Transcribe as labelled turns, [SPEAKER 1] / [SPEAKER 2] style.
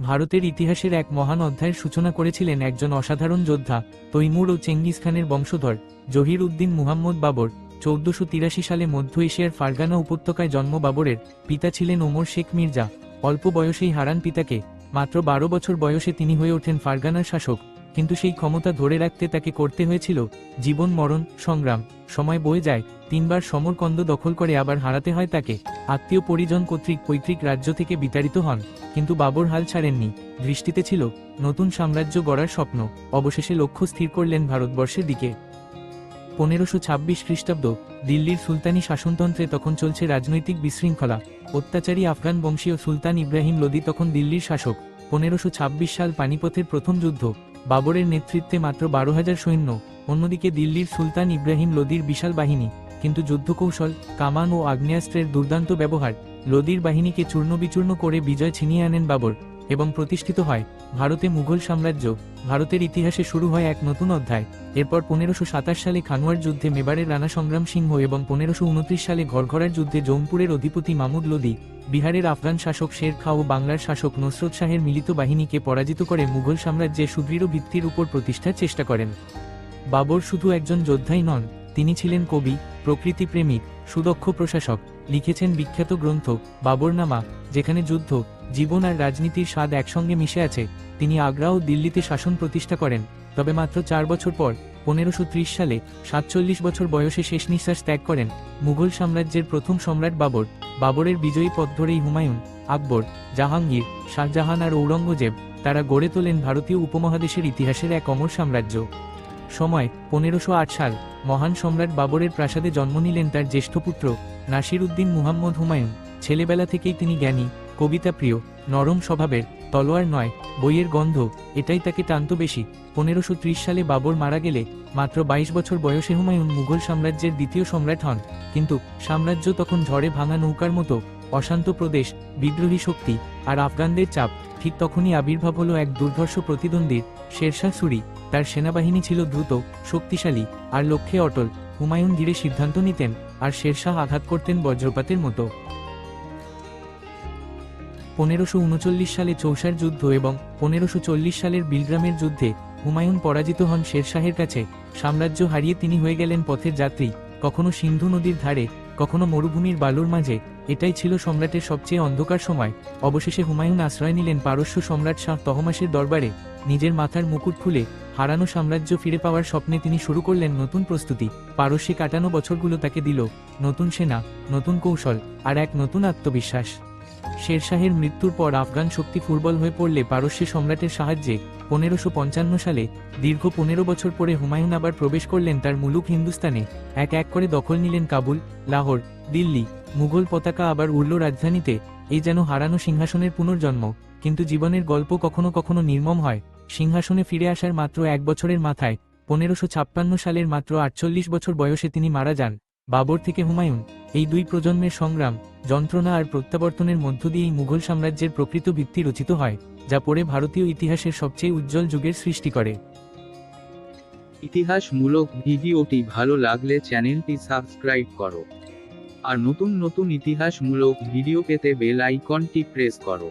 [SPEAKER 1] ভারতের ইতিহাসের এক মহান অধ্যায়ের সূচনা করেছিলেন একজন অসাধারণ যোদ্ধা, তৈমুর ও চেঙ্গিস খানের বংশধর, জহির উদ্দিন মুহাম্মদ বাবর, চৌদ্দশো তিরাশি সালে মধ্য এশিয়ার ফারগানা উপত্যকায় জন্ম বাবরের পিতা ছিলেন ওমর শেখ মির্জা। অল্প বয়সেই হারান পিতাকে, মাত্র বারো বছর বয়সে তিনি হয়ে ওঠেন ফারগানার শাসক। কিন্তু সেই ক্ষমতা ধরে রাখতে তাকে করতে হয়েছিল জীবন মরণ, সংগ্রাম, সময় বয়ে যায়, তিনবার সমরকন্দ দখল করে আবার হারাতে হয় তাকে। আত্মীয় পরিজন কর্তৃক পৈতৃক রাজ্য থেকে বিতাড়িত হন, কিন্তু বাবর হাল ছাড়েননি। দৃষ্টিতে ছিল নতুন সাম্রাজ্য গড়ার স্বপ্ন, অবশেষে লক্ষ্য স্থির করলেন ভারতবর্ষের দিকে। পনেরোশো ছাব্বিশ খ্রিস্টাব্দ, দিল্লির সুলতানি শাসনতন্ত্রে তখন চলছে রাজনৈতিক বিশৃঙ্খলা। অত্যাচারী আফগান বংশীয় সুলতান ইব্রাহিম লোদি তখন দিল্লির শাসক। পনেরোশো সাল পানিপথের প্রথম যুদ্ধ বাবরের নেতৃত্বে মাত্র বারো হাজার সৈন্য, অন্যদিকে দিল্লির সুলতান ইব্রাহিম লোদির বিশাল বাহিনী, কিন্তু যুদ্ধকৌশল, কামান ও আগ্নেয়াস্ত্রের দুর্দান্ত ব্যবহার, লোদির বাহিনীকে চূর্ণবিচূর্ণ করে বিজয় ছিনিয়ে আনেন বাবর। এবং প্রতিষ্ঠিত হয়। ভারতে মুঘল সাম্রাজ্য ভারতের ইতিহাসে শুরু হয় এক নতুন অধ্যায়। এরপর পনেরোশো সাতাশ সালে খানোয়ার যুদ্ধে মেবারের রানা সংগ্রাম সিংহ এবং পনেরোশো উনত্রিশ সালে ঘরঘরার যুদ্ধে জৌনপুরের অধিপতি মামুদ লোদি, বিহারের আফগান শাসক শের খা ও বাংলার শাসক নসরত শাহের মিলিত বাহিনীকে পরাজিত করে মুঘল সাম্রাজ্যের সুদৃঢ় ভিত্তির উপর প্রতিষ্ঠার চেষ্টা করেন। বাবর শুধু একজন যোদ্ধাই নন, তিনি ছিলেন কবি প্রকৃতিপ্রেমিক সুদক্ষ প্রশাসক। লিখেছেন বিখ্যাত গ্রন্থ বাবরনামা, যেখানে যুদ্ধ, জীবন আর রাজনীতির স্বাদ একসঙ্গে মিশে আছে। তিনি আগ্রা ও দিল্লিতে শাসন প্রতিষ্ঠা করেন, তবে মাত্র চার বছর পর, পনেরোশো সালে সাতচল্লিশ বছর বয়সে শেষ নিঃশ্বাস ত্যাগ করেন। মুঘল সাম্রাজ্যের প্রথম সম্রাট বাবর, বাবরের বিজয়ী পথ ধরেই হুমায়ুন, আকবর, জাহাঙ্গীর, শাহজাহান আর ঔরঙ্গজেব, তারা গড়ে তোলেন ভারতীয় উপমহাদেশের ইতিহাসের এক অমর সাম্রাজ্য। সময়, পনেরোশো সাল, মহান সম্রাট বাবরের প্রাসাদে জন্ম নিলেন তার জ্যেষ্ঠ পুত্র, নাসির উদ্দিন মুহাম্মদ হুমায়ুন। ছেলেবেলা থেকেই তিনি জ্ঞানী কবিতা প্রিয় নরম স্বভাবের। তলোয়ার নয়, বইয়ের গন্ধ, এটাই তাকে টানত বেশি। পনেরোশো সালে বাবর মারা গেলে মাত্র বাইশ বছর বয়সে হুমায়ুন মুঘল সাম্রাজ্যের দ্বিতীয় সম্রাট হন। কিন্তু সাম্রাজ্য তখন ঝড়ে ভাঙা নৌকার মতো, অশান্ত প্রদেশ, বিদ্রোহী শক্তি আর আফগানদের চাপ, ঠিক তখনই আবির্ভাব হলো এক দুর্ধর্ষ প্রতিদ্বন্দ্বীর শেরশাহ সুরি তার সেনাবাহিনী ছিল দ্রুত, শক্তিশালী আর লক্ষ্যে অটল। হুমায়ুন ধীরে সিদ্ধান্ত নিতেন আর শেরশাহ আঘাত করতেন বজ্রপাতের মতো। পনেরোশো উনচল্লিশ সালে চৌসার যুদ্ধ এবং পনেরোশো সালের বিলগ্রামের যুদ্ধে হুমায়ুন পরাজিত হন শেরশাহের কাছে। সাম্রাজ্য হারিয়ে তিনি হয়ে গেলেন পথের যাত্রী, কখনো সিন্ধু নদীর ধারে, কখনো মরুভূমির বালুর মাঝে। এটাই ছিল সম্রাটের সবচেয়ে অন্ধকার সময়। অবশেষে হুমায়ুন আশ্রয় নিলেন পারস্য সম্রাট শাহ তহমাসের দরবারে। নিজের মাথার মুকুট খুলে হারানো সাম্রাজ্য ফিরে পাওয়ার স্বপ্নে তিনি শুরু করলেন নতুন প্রস্তুতি। পারস্যে কাটানো বছরগুলো তাকে দিল নতুন সেনা, নতুন কৌশল আর এক নতুন আত্মবিশ্বাস। শেরশাহের মৃত্যুর পর আফগান শক্তি ফুটবল হয়ে পড়লে পারস্য সম্রাটের সাহায্যে পনেরোশো পঞ্চান্ন সালে দীর্ঘ পনেরো বছর পরে হুমায়ুন আবার প্রবেশ করলেন তার মুলুক হিন্দুস্তানে। এক এক করে দখল নিলেন কাবুল, লাহোর, দিল্লি। মুঘল পতাকা আবার উড়ল রাজধানীতে। এই যেন হারানো সিংহাসনের পুনর্জন্ম। কিন্তু জীবনের গল্প কখনো কখনো নির্মম হয়। সিংহাসনে ফিরে আসার মাত্র এক বছরের মাথায়। পনেরোশো সালের মাত্র আটচল্লিশ বছর বয়সে তিনি মারা যান। বাবর থেকে হুমায়ুন। এই দুই প্রজন্মের সংগ্রাম, যন্ত্রণা আর প্রত্যাবর্তনের মধ্য দিয়েই মুঘল সাম্রাজ্যের প্রকৃত ভিত্তি রচিত হয়, যা পরে ভারতীয় ইতিহাসের সবচেয়ে উজ্জ্বল যুগের সৃষ্টি করে।
[SPEAKER 2] ইতিহাসমূলক ভিডিওটি ভালো লাগলে চ্যানেলটি সাবস্ক্রাইব করো। আর নতুন নতুন ইতিহাসমূলক ভিডিও পেতে বেল আইকনটি প্রেস করো।